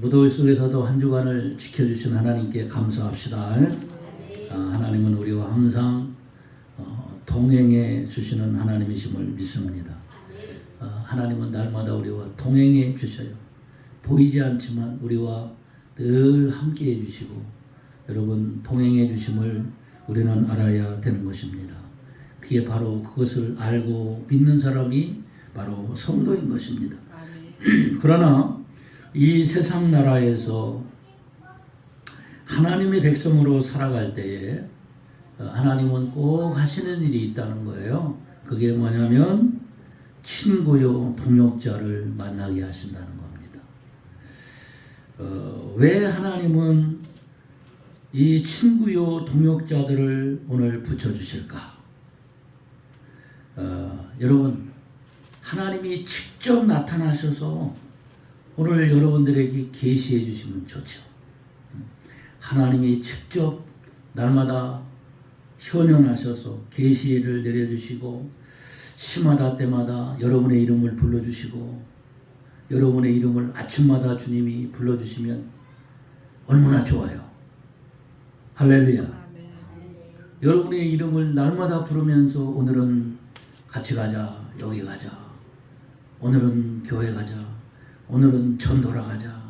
무더위 속에서도 한 주간을 지켜주신 하나님께 감사합시다. 아, 하나님은 우리와 항상 어, 동행해 주시는 하나님이심을 믿습니다. 아, 하나님은 날마다 우리와 동행해 주셔요. 보이지 않지만 우리와 늘 함께 해 주시고 여러분 동행해 주심을 우리는 알아야 되는 것입니다. 그게 바로 그것을 알고 믿는 사람이 바로 성도인 것입니다. 그러나 이 세상 나라에서 하나님의 백성으로 살아갈 때에 어, 하나님은 꼭 하시는 일이 있다는 거예요. 그게 뭐냐면 친구요 동역자를 만나게 하신다는 겁니다. 어, 왜 하나님은 이 친구요 동역자들을 오늘 붙여주실까? 어, 여러분 하나님이 직접 나타나셔서 오늘 여러분들에게 계시해 주시면 좋죠. 하나님이 직접 날마다 현현하셔서 계시를 내려주시고 시마다 때마다 여러분의 이름을 불러주시고 여러분의 이름을 아침마다 주님이 불러주시면 얼마나 좋아요. 할렐루야. 여러분의 이름을 날마다 부르면서 오늘은 같이 가자, 여기 가자. 오늘은 교회 가자. 오늘은 전도라 가자.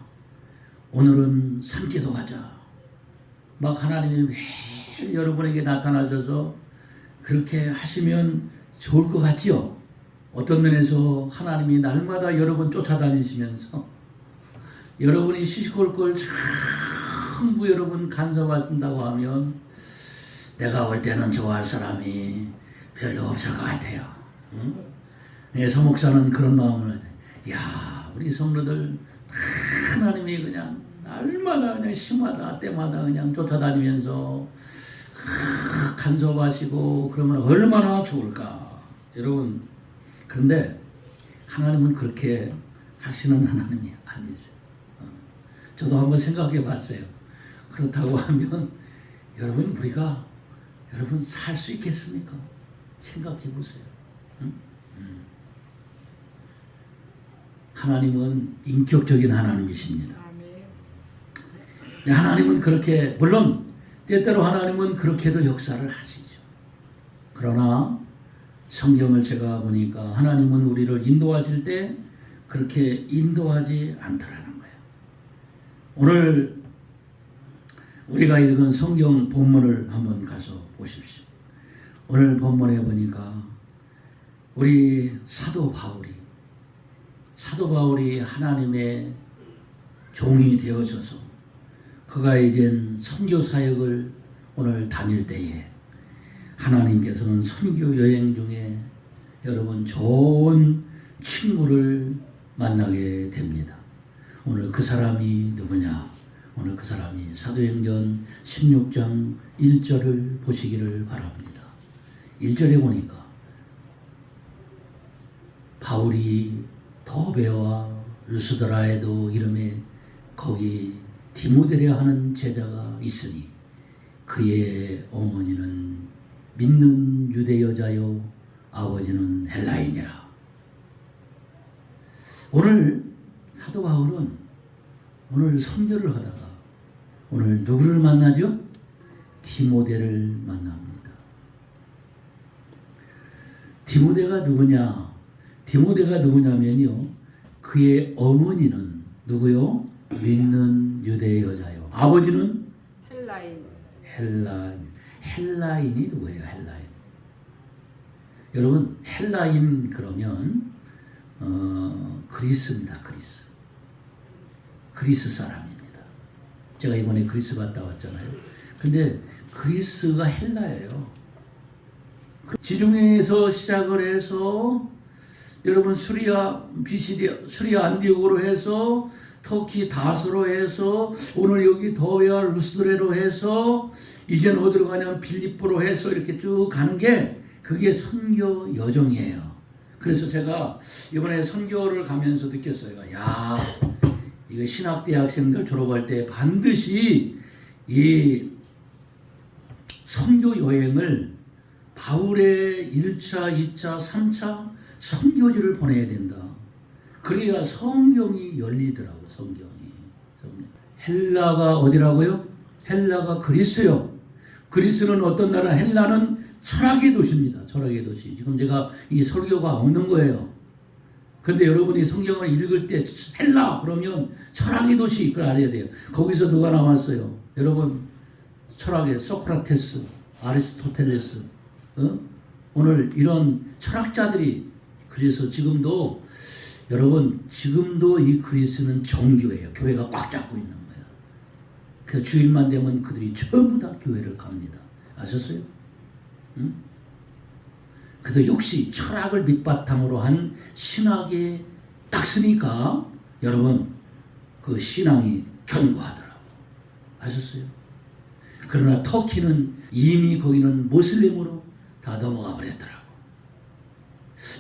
오늘은 산기도 가자. 막 하나님이 매일 여러분에게 나타나셔서 그렇게 하시면 좋을 것 같지요? 어떤 면에서 하나님이 날마다 여러분 쫓아다니시면서 여러분이 시시콜 걸 전부 여러분 간섭하신다고 하면 내가 올 때는 좋아할 사람이 별로 없을 것 같아요. 응? 네, 서목사는 그런 마음을. 야, 우리 성도들 다 하나님이 그냥 날마다 그냥 심하다 때마다 그냥 쫓아다니면서 하, 간섭하시고 그러면 얼마나 좋을까. 여러분, 그런데 하나님은 그렇게 하시는 하나님이 아니세요. 어. 저도 한번 생각해 봤어요. 그렇다고 하면 여러분 우리가 여러분 살 수 있겠습니까? 생각해 보세요. 응? 음. 하나님은 인격적인 하나님이십니다. 네, 하나님은 그렇게 물론 때때로 하나님은 그렇게도 역사를 하시죠. 그러나 성경을 제가 보니까 하나님은 우리를 인도하실 때 그렇게 인도하지 않더라는 거예요. 오늘 우리가 읽은 성경 본문을 한번 가서 보십시오. 오늘 본문에 보니까 우리 사도 바울이 사도 바울이 하나님의 종이 되어져서 그가 이젠 선교 사역을 오늘 다닐 때에 하나님께서는 선교 여행 중에 여러분 좋은 친구를 만나게 됩니다. 오늘 그 사람이 누구냐? 오늘 그 사람이 사도행전 16장 1절을 보시기를 바랍니다. 1절에 보니까 바울이 더베와 루스드라에도 이름에 거기 디모데레 하는 제자가 있으니 그의 어머니는 믿는 유대 여자요 아버지는 헬라인이라. 오늘 사도 바울은 오늘 선교를 하다가 오늘 누구를 만나죠? 디모데를 만납니다. 디모데가 누구냐? 디모데가 누구냐면요. 그의 어머니는 누구요? 믿는 유대 여자요. 아버지는 헬라인 헬라인. 헬라인이 누구예요? 헬라인. 여러분 헬라인 그러면 어, 그리스입니다. 그리스. 그리스 사람입니다. 제가 이번에 그리스 갔다 왔잖아요. 근데 그리스가 헬라예요. 지중해에서 시작을 해서 여러분 수리아 비시리아 수리아 안디옥으로 해서 터키 다스로 해서 오늘 여기 더웨아 루스레로 해서 이제는 어디로 가냐면 빌립보로 해서 이렇게 쭉 가는 게 그게 선교 여정이에요. 그래서 제가 이번에 선교를 가면서 느꼈어요. 야, 이거 신학대학생들 졸업할 때 반드시 이 선교 여행을 바울의 1차, 2차, 3차 선교지를 보내야 된다. 그래야 성경이 열리더라고, 성경이. 헬라가 어디라고요? 헬라가 그리스요. 그리스는 어떤 나라? 헬라는 철학의 도시입니다. 철학의 도시. 지금 제가 이 설교가 없는 거예요. 근데 여러분이 성경을 읽을 때 헬라 그러면 철학의 도시 그걸 알아야 돼요. 거기서 누가 나왔어요? 여러분 철학의 소크라테스, 아리스토텔레스, 어? 오늘 이런 철학자들이 그래서 지금도 여러분 지금도 이 그리스는 정교예요. 교회가 꽉 잡고 있는 거예요. 그 주일만 되면 그들이 전부 다 교회를 갑니다. 아셨어요? 응? 그래서 역시 철학을 밑바탕으로 한 신학에 딱 쓰니까 여러분 그 신앙이 견고하더라고. 아셨어요? 그러나 터키는 이미 거기는 모슬림으로 다 넘어가 버렸더라고.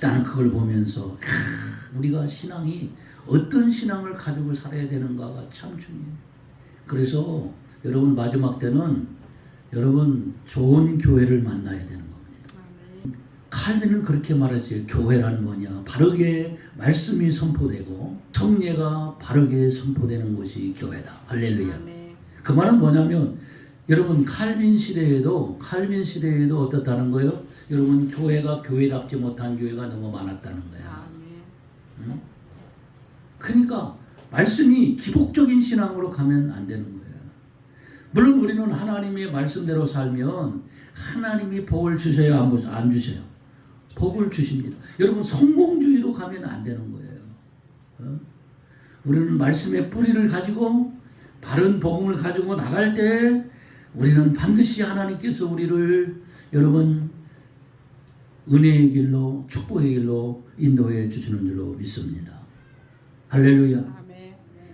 나는 그걸 보면서 아, 우리가 신앙이 어떤 신앙을 가지고 살아야 되는가가 참 중요해요. 그래서 여러분 마지막 때는 여러분 좋은 교회를 만나야 되는 겁니다. 칼빈은 그렇게 말했어요. 교회란 뭐냐? 바르게 말씀이 선포되고 성례가 바르게 선포되는 것이 교회다. 할렐루야. 그 말은 뭐냐면 여러분 칼빈 시대에도 칼빈 시대에도 어떻다는 거예요? 여러분 교회가 교회답지 못한 교회가 너무 많았다는 거야. 아멘. 그러니까 말씀이 기복적인 신앙으로 가면 안 되는 거예요. 물론 우리는 하나님의 말씀대로 살면 하나님이 복을 주셔야 안 주셔요. 복을 주십니다. 여러분 성공주의로 가면 안 되는 거예요. 어? 우리는 말씀의 뿌리를 가지고 바른 복음을 가지고 나갈 때 우리는 반드시 하나님께서 우리를 여러분 은혜의 길로 축복의 길로 인도해 주시는 줄로 믿습니다. 할렐루야.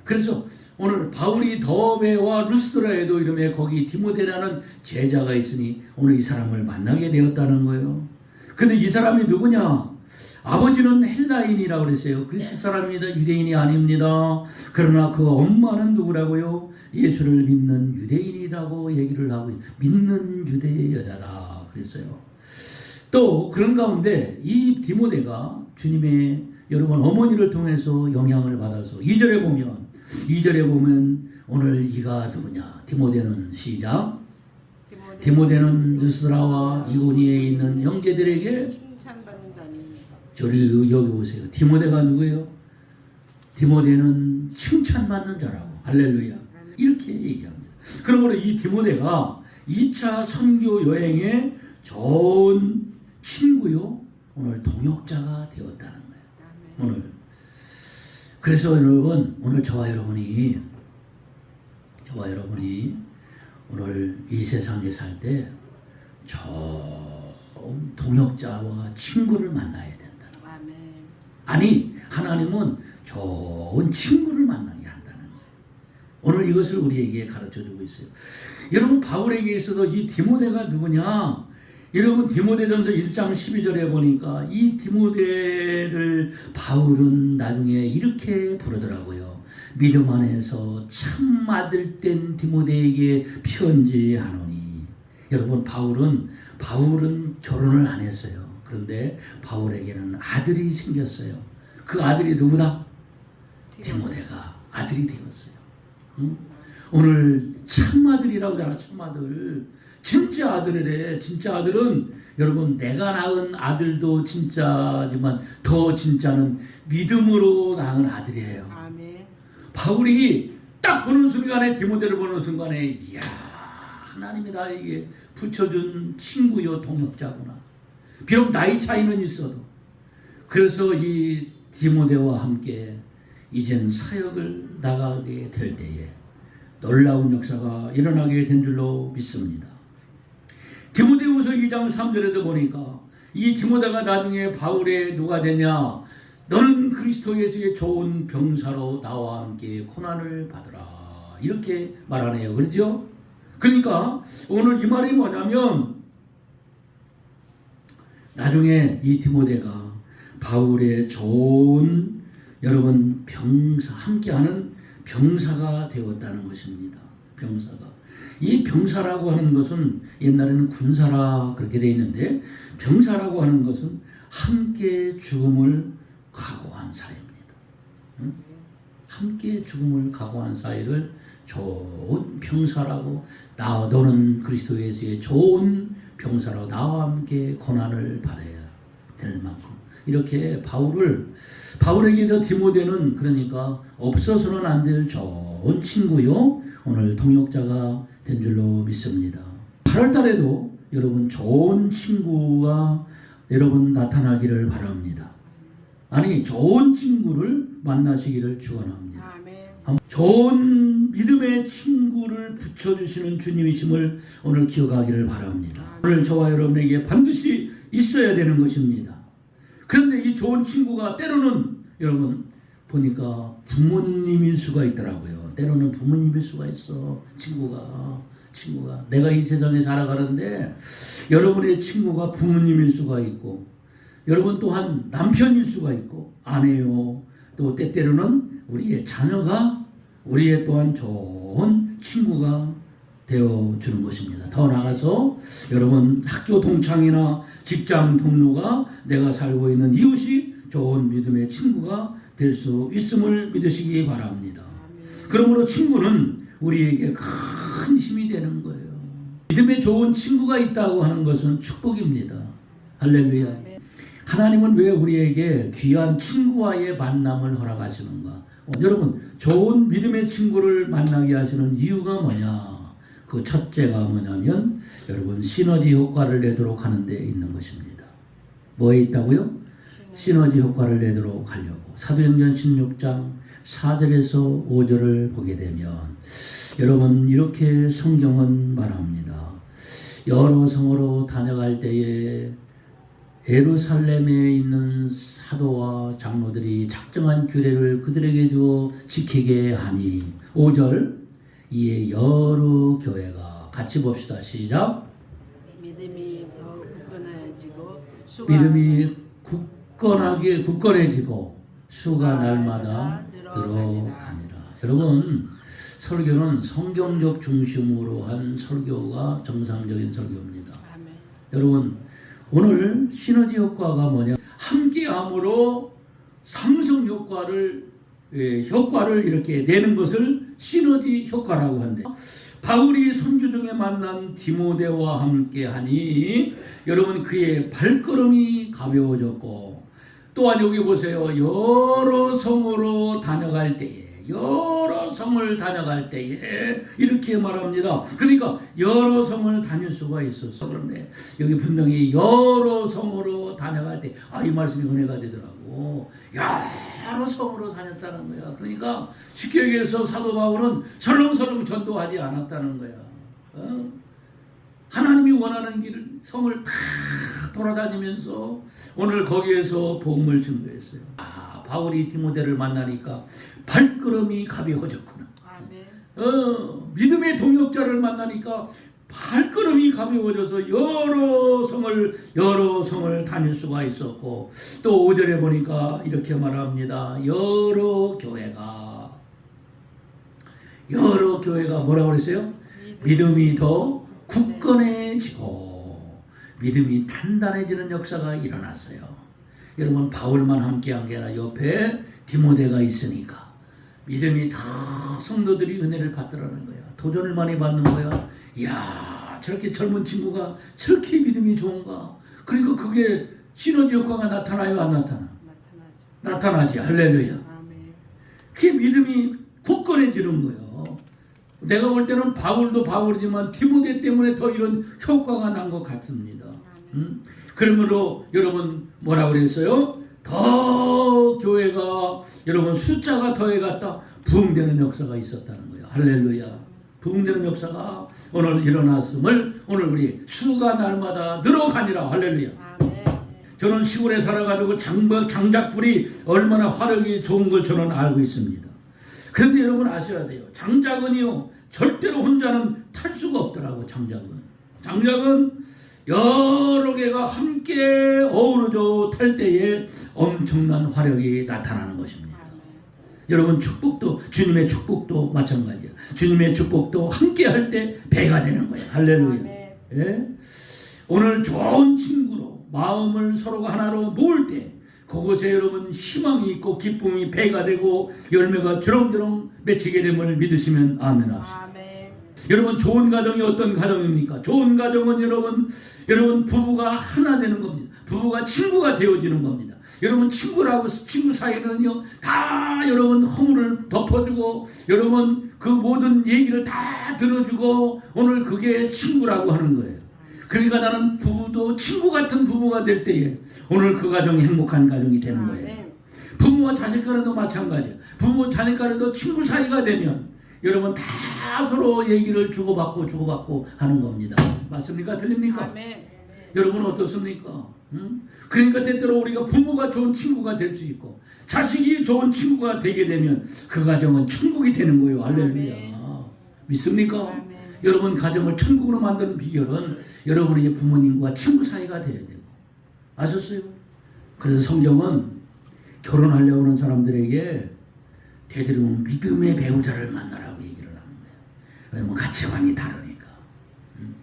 그래서 오늘 바울이 더베와 루스드라에도 이름에 거기 디모데라는 제자가 있으니 오늘 이 사람을 만나게 되었다는 거예요. 근데 이 사람이 누구냐? 아버지는 헬라인이라고 그랬어요. 그리스 사람입니다. 유대인이 아닙니다. 그러나 그 엄마는 누구라고요? 예수를 믿는 유대인이라고 얘기를 하고 있- 믿는 유대의 여자다 그랬어요. 또 그런 가운데 이 디모데가 주님의 여러분 어머니를 통해서 영향을 받아서 2절에 보면 2절에 보면 오늘 이가 누구냐? 디모데는 시작. 디모데 디모데는 누스라와 이고니에 있는 형제들에게 칭찬받는 자입니다. 저리 여기 오세요. 디모데가 누구예요? 디모데는 칭찬받는 자라고. 할렐루야. 이렇게 얘기합니다. 그러므로 이 디모데가 2차 선교 여행에 좋은 친구요. 오늘 동역자가 되었다는 거예요. 오늘. 그래서 여러분, 오늘 저와 여러분이, 저와 여러분이 오늘 이 세상에 살 때 좋은 동역자와 친구를 만나야 된다. 아멘. 아니, 하나님은 좋은 친구를 만나게 한다는 거예요. 오늘 이것을 우리에게 가르쳐 주고 있어요. 여러분, 바울에게 있어서 이 디모데가 누구냐? 여러분, 디모데전서 1장 12절에 보니까 이 디모데를 바울은 나중에 이렇게 부르더라고요. 믿음 안에서 참 아들 된 디모데에게 편지하노니. 여러분, 바울은, 바울은 결혼을 안 했어요. 그런데 바울에게는 아들이 생겼어요. 그 아들이 누구다? 디모데가 아들이 되었어요. 응? 오늘 참아들이라고 하잖아, 참아들. 진짜 아들이래. 진짜 아들은 여러분 내가 낳은 아들도 진짜지만 더 진짜는 믿음으로 낳은 아들이에요. 아멘. 바울이 딱 보는 순간에 디모데를 보는 순간에 이야 하나님이 나에게 붙여준 친구요 동역자구나. 비록 나이 차이는 있어도 그래서 이 디모데와 함께 이젠 사역을 나가게 될 때에 놀라운 역사가 일어나게 된 줄로 믿습니다. 디모데후서 2장 3절에도 보니까 이 디모데가 나중에 바울의 누가 되냐? 너는 그리스도 예수의 좋은 병사로 나와 함께 고난을 받으라. 이렇게 말하네요. 그렇죠? 그러니까 오늘 이 말이 뭐냐면 나중에 이 디모데가 바울의 좋은 여러분 병사 함께하는 병사가 되었다는 것입니다. 병사가 이 병사라고 하는 것은 옛날에는 군사라 그렇게 돼 있는데 병사라고 하는 것은 함께 죽음을 각오한 사람입니다. 응? 함께 죽음을 각오한 사이를 좋은 병사라고 나 너는 그리스도 예수의 좋은 병사로 나와 함께 고난을 받아야 될 만큼 이렇게 바울을 바울에게서 디모데는 그러니까 없어서는 안 될 좋은 친구요 오늘 동역자가 된 줄로 믿습니다. 8월 달에도 여러분 좋은 친구가 여러분 나타나기를 바랍니다. 아니 좋은 친구를 만나시기를 축원합니다. 좋은 믿음의 친구를 붙여주시는 주님이심을 오늘 기억하기를 바랍니다. 오늘 저와 여러분에게 반드시 있어야 되는 것입니다. 그런데 이 좋은 친구가 때로는 여러분 보니까 부모님일 수가 있더라고요. 때로는 부모님일 수가 있어. 친구가 친구가 내가 이 세상에 살아가는데 여러분의 친구가 부모님일 수가 있고 여러분 또한 남편일 수가 있고 아내요. 또 때때로는 우리의 자녀가 우리의 또한 좋은 친구가 되어 주는 것입니다. 더 나아가서 여러분 학교 동창이나 직장 동료가 내가 살고 있는 이웃이 좋은 믿음의 친구가 될 수 있음을 믿으시기 바랍니다. 그러므로 친구는 우리에게 큰 힘이 되는 거예요. 믿음에 좋은 친구가 있다고 하는 것은 축복입니다. 할렐루야. 하나님은 왜 우리에게 귀한 친구와의 만남을 허락하시는가? 어, 여러분, 좋은 믿음의 친구를 만나게 하시는 이유가 뭐냐? 그 첫째가 뭐냐면, 여러분, 시너지 효과를 내도록 하는 데 있는 것입니다. 뭐에 있다고요? 시너지 효과를 내도록 하려고. 사도행전 16장 4절에서 5절을 보게 되면, 여러분, 이렇게 성경은 말합니다. 여러 성으로 다녀갈 때에 예루살렘에 있는 사도와 장로들이 작정한 규례를 그들에게 주어 지키게 하니 5절 이에 여러 교회가 같이 봅시다 시작 믿음이 더 굳건해지고 수가 믿음이 굳건하게 굳건해지고 수가 날마다 늘어가니라 여러분 설교는 성경적 중심으로 한 설교가 정상적인 설교입니다 아멘. 여러분 오늘 시너지 효과가 뭐냐? 함께함으로 삼성 효과를 예, 효과를 이렇게 내는 것을 시너지 효과라고 한대. 바울이 선교 중에 만난 디모데와 함께하니 여러분 그의 발걸음이 가벼워졌고 또한 여기 보세요 여러 성으로 다녀갈 때에 여러 성을 다녀갈 때에 이렇게 말합니다. 그러니까 여러 성을 다닐 수가 있었어. 그런데 여기 분명히 여러 성으로 다녀갈 때, 아, 이 말씀이 은혜가 되더라고. 여러 성으로 다녔다는 거야. 그러니까 쉽게 얘기해서 사도 바울은 설렁설렁 전도하지 않았다는 거야. 어? 하나님이 원하는 길을 성을 다 돌아다니면서 오늘 거기에서 복음을 증거했어요. 아, 바울이 디모데를 만나니까 발걸음이 가벼워졌구나. 아멘. 어, 믿음의 동역자를 만나니까 발걸음이 가벼워져서 여러 성을 여러 성을 다닐 수가 있었고 또 5절에 보니까 이렇게 말합니다. 여러 교회가 여러 교회가 뭐라고 그랬어요? 믿음이 더 굳건해지고 믿음이 단단해지는 역사가 일어났어요. 여러분 바울만 함께한 게 아니라 옆에 디모데가 있으니까 믿음이 더 성도들이 은혜를 받더라는 거야. 도전을 많이 받는 거야. 이야 저렇게 젊은 친구가 저렇게 믿음이 좋은가? 그러니까 그게 시너지 효과가 나타나요 안 나타나? 나타나죠. 나타나지 할렐루야. 그게 믿음이 굳건해지는 거예요. 내가 볼 때는 바울도 바울이지만 디모데 때문에 더 이런 효과가 난 것 같습니다. 음? 그러므로 여러분 뭐라 그랬어요? 더 교회가 여러분 숫자가 더해갔다 부흥되는 역사가 있었다는 거예요. 할렐루야. 부흥되는 역사가 오늘 일어났음을 오늘 우리 수가 날마다 늘어가니라 할렐루야. 아멘. 저는 시골에 살아가지고 장박, 장작불이 얼마나 화력이 좋은 걸 저는 알고 있습니다. 그런데 여러분 아셔야 돼요. 장작은요, 절대로 혼자는 탈 수가 없더라고, 장작은. 장작은 여러 개가 함께 어우러져 탈 때에 엄청난 화력이 나타나는 것입니다. 여러분 축복도 주님의 축복도 마찬가지야. 주님의 축복도 함께 할 때 배가 되는 거야. 할렐루야. 아멘. 예? 오늘 좋은 친구로 마음을 서로가 하나로 모을 때 그곳에 여러분 희망이 있고 기쁨이 배가 되고 열매가 주렁주렁 맺히게 됨을 믿으시면 아멘 합시다. 아멘. 여러분 좋은 가정이 어떤 가정입니까? 좋은 가정은 여러분 여러분 부부가 하나 되는 겁니다. 부부가 친구가 되어지는 겁니다. 여러분 친구라고 친구 사이는요 다 여러분 허물을 덮어주고 여러분 그 모든 얘기를 다 들어주고 오늘 그게 친구라고 하는 거예요. 그러니까 나는 부부도 친구 같은 부부가 될 때에 오늘 그 가정이 행복한 가정이 되는 거예요. 아멘. 부모와 자식 간에도 마찬가지예요. 부모 자식 간에도 친구 사이가 되면 여러분 다 서로 얘기를 주고받고 주고받고 하는 겁니다. 맞습니까? 틀립니까? 아멘. 여러분 어떻습니까? 응? 그러니까 때때로 우리가 부모가 좋은 친구가 될 수 있고 자식이 좋은 친구가 되게 되면 그 가정은 천국이 되는 거예요. 할렐루야. 믿습니까? 아멘. 여러분 가정을 천국으로 만드는 비결은 여러분의 부모님과 친구 사이가 되어야 되고 아셨어요? 그래서 성경은 결혼하려고 하는 사람들에게 대대로 믿음의 배우자를 만나라고 얘기를 하는 거예요. 왜냐면 가치관이 다르니까. 음.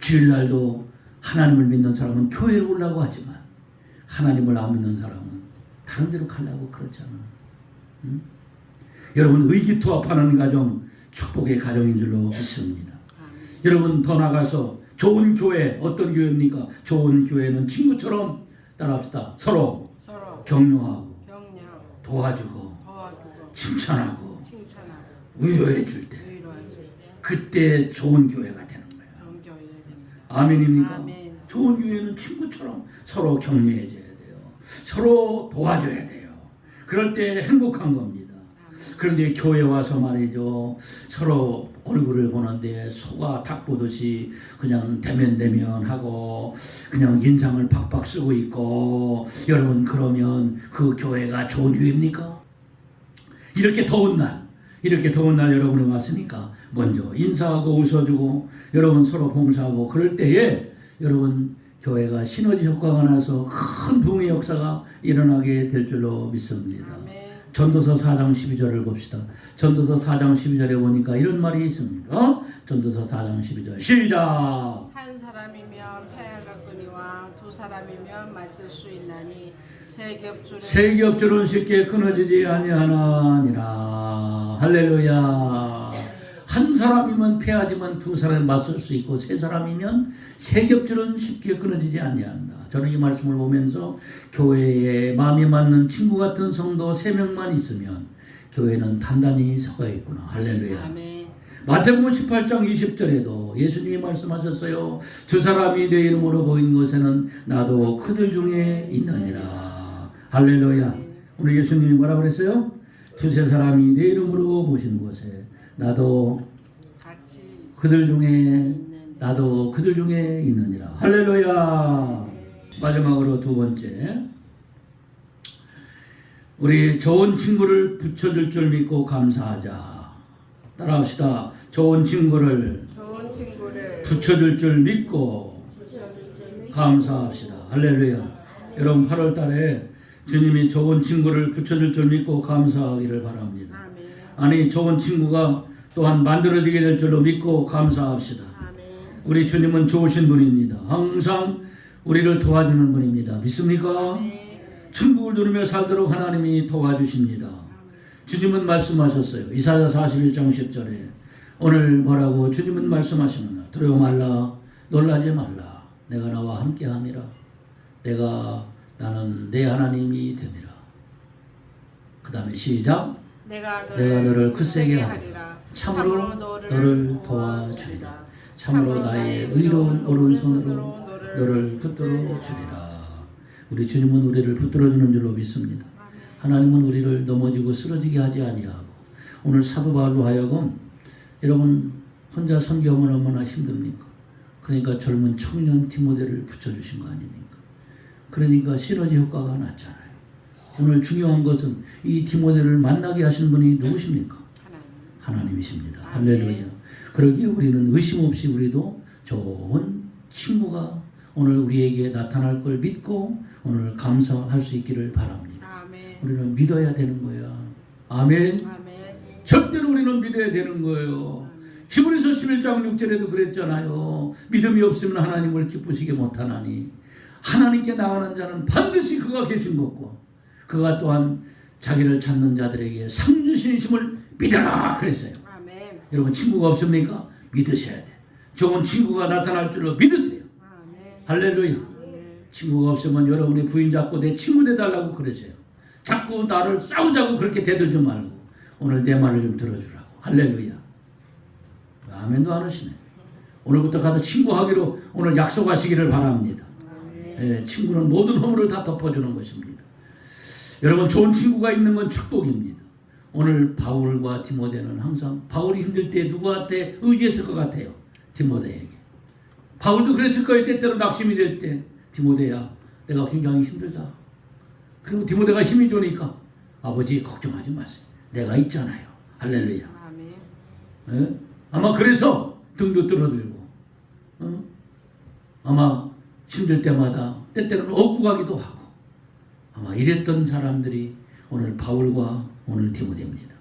주일날도 하나님을 믿는 사람은 교회에 오려고 하지만 하나님을 안 믿는 사람은 다른 데로 가려고 그러잖아. 음? 여러분 의기투합하는 가정 축복의 가정인 줄로 믿습니다. 여러분 더 나가서 좋은 교회 어떤 교회입니까? 좋은 교회는 친구처럼 따라합시다. 서로 서로 격려하고 격려, 도와주고 도와주고, 칭찬하고 칭찬하고, 위로해 줄 때 그때 좋은 교회가 되는 거예요. 아멘입니까? 아멘. 좋은 교회는 친구처럼 서로 격려해 줘야 돼요. 서로 도와줘야 돼요. 그럴 때 행복한 겁니다. 그런데 교회 와서 말이죠. 서로 얼굴을 보는데 소가 닭 보듯이 그냥 대면대면 하고 그냥 인상을 박박 쓰고 있고 여러분 그러면 그 교회가 좋은 교회입니까? 이렇게 더운 날 이렇게 더운 날 여러분이 왔으니까 먼저 인사하고 웃어주고 여러분 서로 봉사하고 그럴 때에 여러분 교회가 시너지 효과가 나서 큰 부흥의 역사가 일어나게 될 줄로 믿습니다. 아멘. 전도서 4장 12절을 봅시다. 전도서 4장 12절에 보니까 이런 말이 있습니다. 어? 전도서 4장 12절 시작. 한 사람이면 폐하가 끄니와 두 사람이면 맞설 수 있나니 세 겹줄은 세 겹줄은 쉽게 끊어지지 아니하나니라. 할렐루야. 한 사람이면 패하지만 두 사람이 맞설 수 있고 세 사람이면 세 겹줄은 쉽게 끊어지지 아니한다. 저는 이 말씀을 보면서 교회에 마음이 맞는 친구 같은 성도 세 명만 있으면 교회는 단단히 서가 있구나. 할렐루야. 아멘. 마태복음 18장 20절에도 예수님이 말씀하셨어요. 두 사람이 내 이름으로 보인 곳에는 나도 그들 중에 있느니라. 할렐루야. 오늘 예수님이 뭐라 그랬어요? 두세 사람이 내 이름으로 보신 곳에 나도 그들 중에 나도 그들 중에 있느니라. 할렐루야. 마지막으로 두 번째. 우리 좋은 친구를 붙여줄 줄 믿고 감사하자. 따라합시다. 좋은 친구를 좋은 친구를 붙여줄 줄 믿고 감사합시다. 할렐루야. 여러분 8월 달에 주님이 좋은 친구를 붙여줄 줄 믿고 감사하기를 바랍니다. 아니 좋은 친구가 또한 만들어지게 될 줄로 믿고 감사합시다. 우리 주님은 좋으신 분입니다. 항상 우리를 도와주는 분입니다. 믿습니까? 네. 천국을 누리며 살도록 하나님이 도와주십니다. 주님은 말씀하셨어요. 이사야 41장 10절에 오늘 뭐라고 주님은 말씀하시는가? 두려워 말라, 놀라지 말라. 내가 나와 함께함이라. 내가 나는 내 하나님이 됨이라. 그 다음에 시작. 내가 내가 너를 굳세게 하리라. 참으로 너를 도와주리라. 참으로 나의 의로운 오른손으로 너를 붙들어 주리라. 우리 주님은 우리를 붙들어 주는 줄로 믿습니다. 하나님은 우리를 넘어지고 쓰러지게 하지 아니하고 오늘 사도 바울로 하여금 여러분 혼자 선교하면 얼마나 힘듭니까? 그러니까 젊은 청년 티모데를 붙여주신 거 아닙니까? 그러니까 시너지 효과가 났잖아요. 오늘 중요한 것은 이 티모데를 만나게 하신 분이 누구십니까? 하나님. 하나님이십니다. 할렐루야. 그러기에 우리는 의심 없이 우리도 좋은 친구가 오늘 우리에게 나타날 걸 믿고 오늘 감사할 수 있기를 바랍니다. 아멘. 우리는 믿어야 되는 거야. 아멘. 아멘. 절대로 우리는 믿어야 되는 거예요. 히브리서 11장 6절에도 그랬잖아요. 믿음이 없으면 하나님을 기쁘시게 못하나니 하나님께 나가는 자는 반드시 그가 계신 것과 그가 또한 자기를 찾는 자들에게 상 주시심을 믿어라 그랬어요. 아멘. 여러분 친구가 없습니까? 믿으셔야 돼. 좋은 친구가 나타날 줄로 믿으세요. 아멘. 할렐루야. 아멘. 친구가 없으면 여러분이 부인 잡고 내 친구 돼달라고 그러세요. 자꾸 나를 싸우자고 그렇게 대들지 말고 오늘 내 말을 좀 들어주라고. 할렐루야. 아멘도 안 하시네. 오늘부터 가서 친구하기로 오늘 약속하시기를 바랍니다. 예, 친구는 모든 허물을 다 덮어주는 것입니다. 여러분 좋은 친구가 있는 건 축복입니다. 오늘 바울과 디모데는 항상 바울이 힘들 때 누구한테 의지했을 것 같아요? 디모데에게. 바울도 그랬을 거예요. 때때로 낙심이 될 때. 디모데야, 내가 굉장히 힘들다. 그리고 디모데가 힘이 좋으니까 아버지 걱정하지 마세요. 내가 있잖아요. 할렐루야. 아멘. 예? 아마 그래서 등도 들어주고, 어? 아마 힘들 때마다 때때로는 얻고 가기도 하고, 아마 이랬던 사람들이 오늘 바울과 오늘 디모데입니다.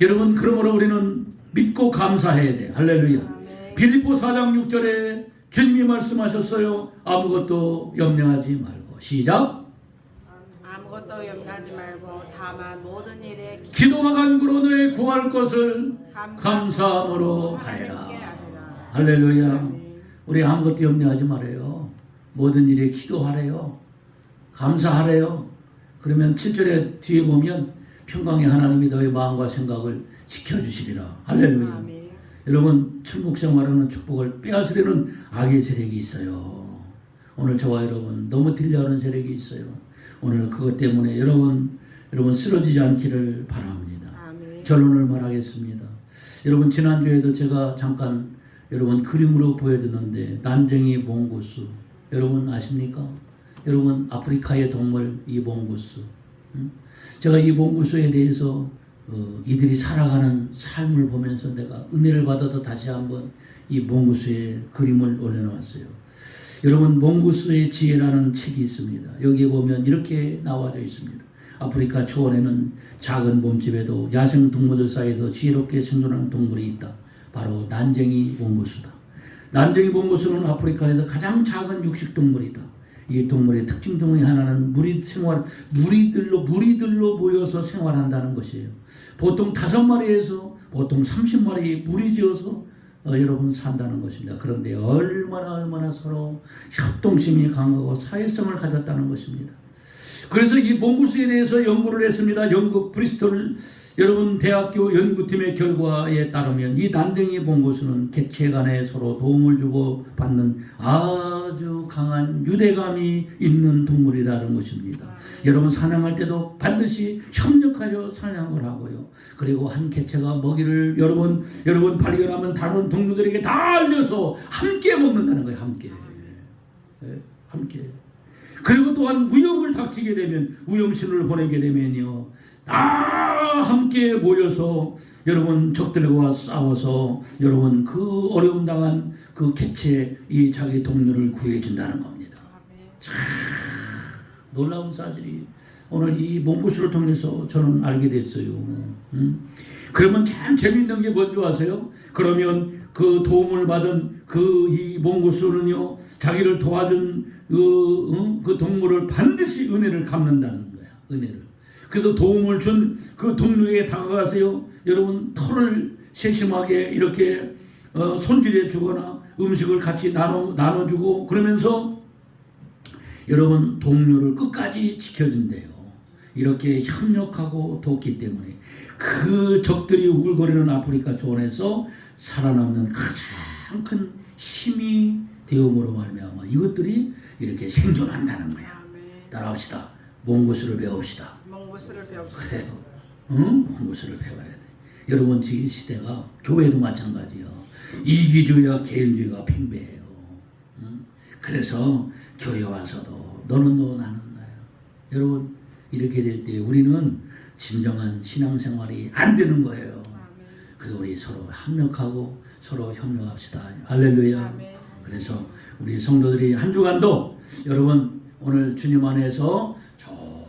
여러분, 그러므로 우리는 믿고 감사해야 돼. 할렐루야. 빌립보 4장 6절에 주님이 말씀하셨어요. 아무것도 염려하지 말고. 시작. 아무것도 염려하지 말고 다만 모든 일에 기- 기도와 간구로 너의 구할 것을 감사- 감사함으로 하라. 할렐루야. 우리 아무것도 염려하지 말아요. 모든 일에 기도하래요. 감사하래요. 그러면 7절에 뒤에 보면 평강의 하나님이 너의 마음과 생각을 지켜주시리라. 할렐루야. 아멘. 여러분 천국 생활하는 축복을 빼앗으려는 악의 세력이 있어요. 오늘 저와 여러분 너무 들려하는 세력이 있어요. 오늘 그것 때문에 여러분 여러분 쓰러지지 않기를 바랍니다. 아멘. 결론을 말하겠습니다. 여러분 지난주에도 제가 잠깐 여러분 그림으로 보여드렸는데 난쟁이 몽고스 여러분 아십니까? 여러분 아프리카의 동물 이 몽고스 응? 제가 이 몽고스에 대해서 어, 이들이 살아가는 삶을 보면서 내가 은혜를 받아도 다시 한번 이 몽고스의 그림을 올려놓았어요. 여러분 몽고스의 지혜라는 책이 있습니다. 여기에 보면 이렇게 나와져 있습니다. 아프리카 초원에는 작은 몸집에도 야생 동물들 사이에서 지혜롭게 생존하는 동물이 있다. 바로 난쟁이 몽고스다. 난쟁이 몽고스는 아프리카에서 가장 작은 육식 동물이다. 이 동물의 특징 중에 하나는 무리 생활, 무리들로 무리들로 모여서 생활한다는 것이에요. 보통 다섯 마리에서 보통 30마리 무리 지어서 어, 여러분 산다는 것입니다. 그런데 얼마나 얼마나 서로 협동심이 강하고 사회성을 가졌다는 것입니다. 그래서 이 몽고스에 대해서 연구를 했습니다. 영국 브리스톨 여러분 대학교 연구팀의 결과에 따르면 이 난쟁이 몽고스는 개체 간에 서로 도움을 주고 받는 아주 강한 유대감이 있는 동물이라는 것입니다. 여러분 사냥할 때도 반드시 협력하여 사냥을 하고요. 그리고 한 개체가 먹이를 여러분 여러분 발견하면 다른 동료들에게 다 알려서 함께 먹는다는 거예요. 함께. 예, 함께. 그리고 또한 위험을 닥치게 되면 위험신을 보내게 되면요 다 함께 모여서 여러분 적들과 싸워서 여러분 그 어려움 당한 그 개체 이 자기 동료를 구해준다는 겁니다. 아멘. 놀라운 사실이 오늘 이 몽고스를 통해서 저는 알게 됐어요. 음? 그러면 참 재밌는 게 뭔지 아세요? 그러면 그 도움을 받은 그 이 몽고스는요 자기를 도와준 그, 응? 그 동물을 반드시 은혜를 갚는다는 거야. 은혜를. 그래서 도움을 준 그 동료에게 다가가세요. 여러분 털을 세심하게 이렇게 어, 손질해 주거나 음식을 같이 나눠 나눠주고 그러면서 여러분 동료를 끝까지 지켜준대요. 이렇게 협력하고 돕기 때문에 그 적들이 우글거리는 아프리카 조원에서 살아남는 가장 큰 힘이 되음으로 말미암아 이것들이 이렇게 생존한다는 거야. 따라합시다. 몽고스를 배웁시다. 몽고스를 배웁시다. 그래요. 응? 몽고스를 배워야 돼. 여러분 지금 시대가 교회도 마찬가지요. 이기주의와 개인주의가 팽배해요. 응? 그래서 교회 와서도 너는 너 나는 나야. 여러분 이렇게 될 때 우리는 진정한 신앙생활이 안 되는 거예요. 그래서 우리 서로 합력하고 서로 협력합시다. 할렐루야. 그래서 우리 성도들이 한 주간도 여러분 오늘 주님 안에서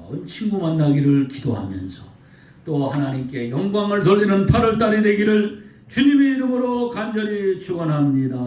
좋은 친구 만나기를 기도하면서 또 하나님께 영광을 돌리는 8월 달이 되기를 주님의 이름으로 간절히 축원합니다.